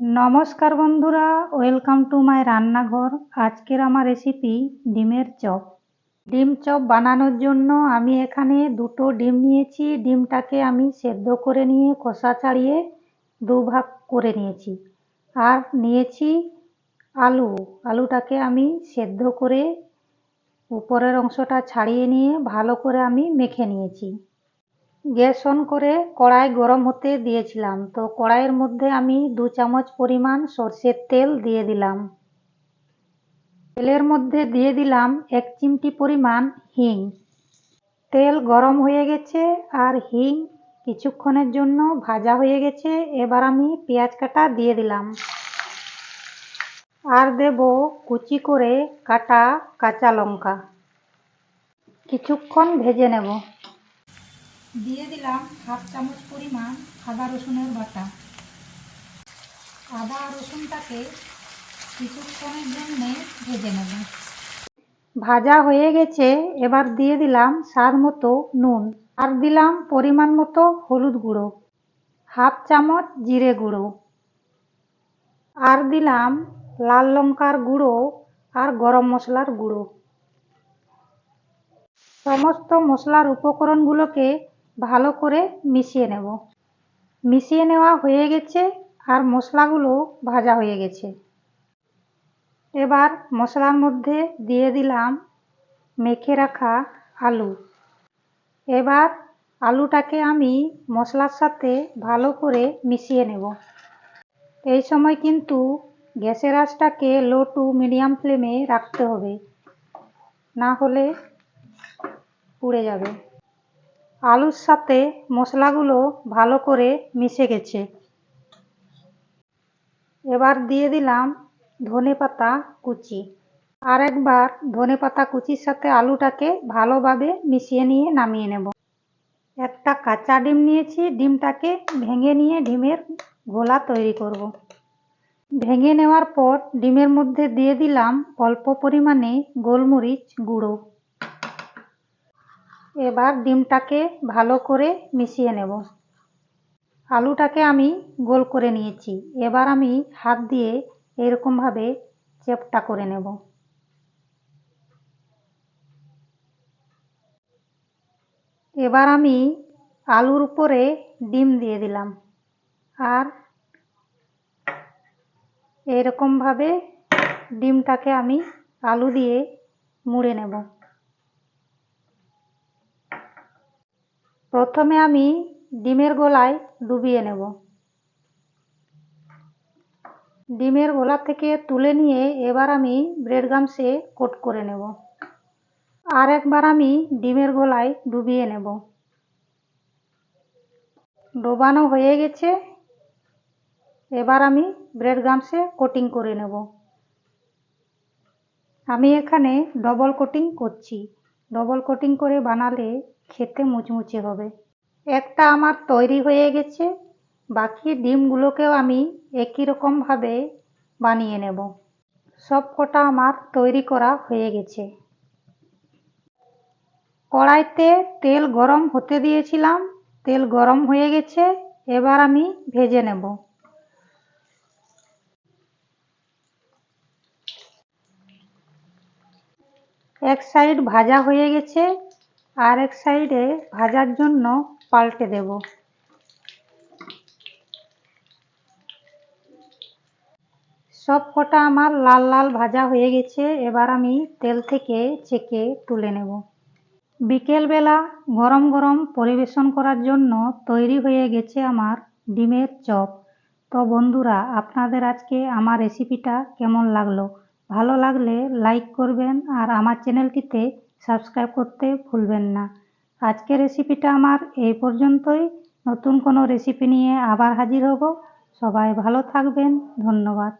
নমস্কার বন্ধুরা, welcome to my রান্নাঘর। আজকের আমার রেসিপি ডিমের চপ। ডিম চপ বানানোর জন্য আমি এখানে দুটো ডিম নিয়েছি। ডিমটাকে আমি সেদ্ধ করে নিয়ে খোসা ছাড়িয়ে দু ভাগ করে নিয়েছি। আর নিয়েছি আলু। আলুটাকে আমি সেদ্ধ করে উপরের অংশটা ছাড়িয়ে নিয়ে ভালো করে আমি মেখে নিয়েছি। গ্যাস অন করে কড়াই গরম হতে দিয়েছিলাম। তো কড়াইয়ের মধ্যে আমি দু চামচ পরিমাণ সর্ষের তেল দিয়ে দিলাম। তেলের মধ্যে দিয়ে দিলাম এক চিমটি পরিমাণ হিং। তেল গরম হয়ে গেছে আর হিং কিছুক্ষণের জন্য ভাজা হয়ে গেছে। এবার আমি পেঁয়াজ কাটা দিয়ে দিলাম। আর দেব কুচি করে কাটা কাঁচা লঙ্কা। কিছুক্ষণ ভেজে নেব। দিয়ে দিলাম হাফ চামচ পরিমাণ আদা রসুনের বাটা। আদা রসুনটাকে কিছুক্ষণের জন্য ভেজে নেব। ভাজা হয়ে গেছে, এবার দিয়ে দিলাম স্বাদ মতো নুন। আর দিলাম পরিমাণ মতো হলুদ গুঁড়ো, হাফ চামচ জিরে গুঁড়ো। আর দিলাম লাল লঙ্কার গুঁড়ো আর গরম মশলার গুঁড়ো। সমস্ত মশলার উপকরণগুলোকে ভালো করে মিশিয়ে নেব। মিশিয়ে নেওয়া হয়ে গেছে আর মশলাগুলো ভাজা হয়ে গেছে। এবার মশলার মধ্যে দিয়ে দিলাম মেখে রাখা আলু। এবার আলুটাকে আমি মশলার সাথে ভালো করে মিশিয়ে নেব। এই সময় কিন্তু গ্যাসের আঁচটাকে লো টু মিডিয়াম ফ্লেমে রাখতে হবে। না হলে পুড়ে যাবে। আলুর সাথে মশলাগুলো ভালো করে মিশে গেছে। এবার দিয়ে দিলাম ধনে পাতা কুচি। আর একবার ধনে পাতা কুচির সাথে আলুটাকে ভালোভাবে মিশিয়ে নিয়ে নামিয়ে নেব। একটা কাঁচা ডিম নিয়েছি, ডিমটাকে ভেঙে নিয়ে ডিমের ঘোলা তৈরি করব। ভেঙে নেওয়ার পর ডিমের মধ্যে দিয়ে দিলাম অল্প পরিমাণে গোলমরিচ গুঁড়ো। এবার ডিমটাকে ভালো করে মিশিয়ে নেব। আলুটাকে আমি গোল করে নিয়েছি। এবার আমি হাত দিয়ে এরকমভাবে চেপটা করে নেব। এবার আমি আলুর উপরে ডিম দিয়ে দিলাম আর এরকমভাবে ডিমটাকে আমি আলু দিয়ে মুড়ে নেব। প্রথমে আমি ডিমের গোলায় ডুবিয়ে নেব। ডিমের গোলা থেকে তুলে নিয়ে এবার আমি ব্রেড গামসে কোট করে নেব। আর একবার আমি ডিমের গোলায় ডুবিয়ে নেব। ডোবানো হয়ে গেছে। এবার আমি ব্রেড গামসে কোটিং করে নেব। আমি এখানে ডবল কোটিং করছি। ডবল কোটিং করে বানালে খেতে মুচমুচে হবে। একটা আমার তৈরি হয়ে গেছে, বাকি ডিমগুলোকেও আমি একই রকমভাবে বানিয়ে নেব। সব কটা আমার তৈরি করা হয়ে গেছে। কড়াইতে তেল গরম হতে দিয়েছিলাম, তেল গরম হয়ে গেছে, এবার আমি ভেজে নেব। এক সাইড ভাজা হয়ে গেছে আর এক সাইডে ভাজার জন্য পাল্টে দেব। সব কটা আমার লাল লাল ভাজা হয়ে গেছে, এবার আমি তেল থেকে ছেঁকে তুলে নেব। বিকেলবেলা গরম গরম পরিবেশন করার জন্য তৈরি হয়ে গেছে আমার ডিমের চপ। তো বন্ধুরা, আপনাদের আজকে আমার রেসিপিটা কেমন লাগল? ভালো লাগলে লাইক করবেন আর আমার চ্যানেলটিতে সাবস্ক্রাইব করতে ভুলবেন না। আজকের রেসিপিটা আমার এই পর্যন্তই। নতুন কোনো রেসিপি নিয়ে আবার হাজির হব। সবাই ভালো থাকবেন। ধন্যবাদ।